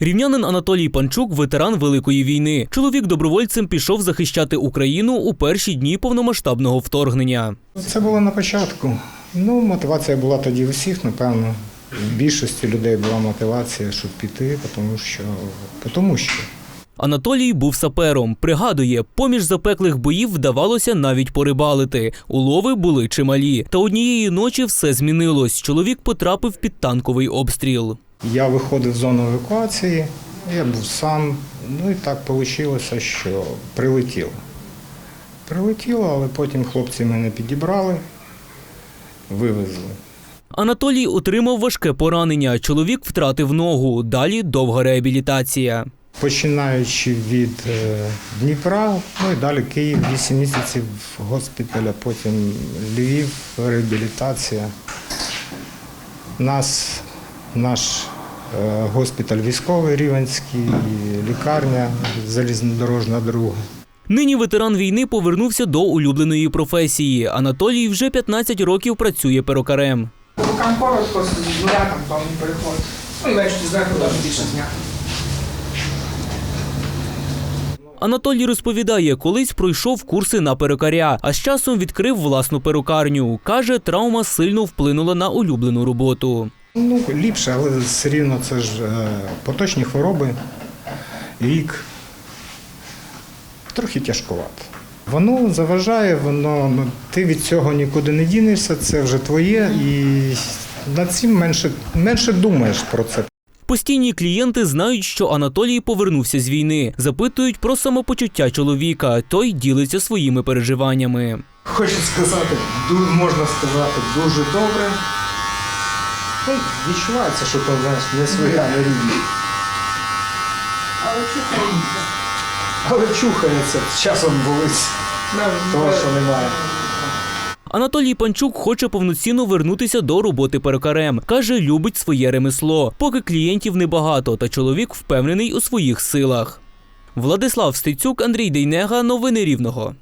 Рівнянин Анатолій Панчук ветеран Великої війни. Чоловік добровольцем пішов захищати Україну у перші дні повномасштабного вторгнення. Це було на початку. Ну, мотивація була тоді у всіх, напевно. Більшості людей була мотивація, щоб піти, тому що, тому що. Анатолій був сапером. Пригадує, поміж запеклих боїв вдавалося навіть порибалити. Улови були чималі. Та однієї ночі все змінилось. Чоловік потрапив під танковий обстріл. Я виходив з зони евакуації, я був сам. Ну і так вийшло, що прилетіло. Прилетіло, але потім хлопці мене підібрали, вивезли. Анатолій отримав важке поранення. Чоловік втратив ногу. Далі довга реабілітація. Починаючи від е, Дніпра, ну і далі Київ, 8 місяців госпіталя, потім Львів, реабілітація. Нас, наш е, госпіталь військовий Рівенський, лікарня залізнодорожна друга. Нині ветеран війни повернувся до улюбленої професії. Анатолій вже 15 років працює перукарем. Рукам коротко, з нуля там повний переход. Ну ввечері зверху більше зняти. Анатолій розповідає, колись пройшов курси на перукаря, а з часом відкрив власну перукарню. Каже, травма сильно вплинула на улюблену роботу. Ну, ліпше, але все рівно це ж е, поточні хвороби, вік. Трохи тяжкувато. Воно заважає, воно ну, ти від цього нікуди не дінешся, це вже твоє, і над цим менше, менше думаєш про це. Постійні клієнти знають, що Анатолій повернувся з війни, запитують про самопочуття чоловіка. Той ділиться своїми переживаннями. Хочу сказати, можна сказати, дуже добре. Відчувається, що то знаєш, не своя, не рідна. Але чухається. Але чухається, з часом болить того, що немає. Анатолій Панчук хоче повноцінно вернутися до роботи перукарем. Каже, любить своє ремесло. Поки клієнтів небагато, та чоловік впевнений у своїх силах. Владислав Стецюк, Андрій Дейнега. Новини Рівного.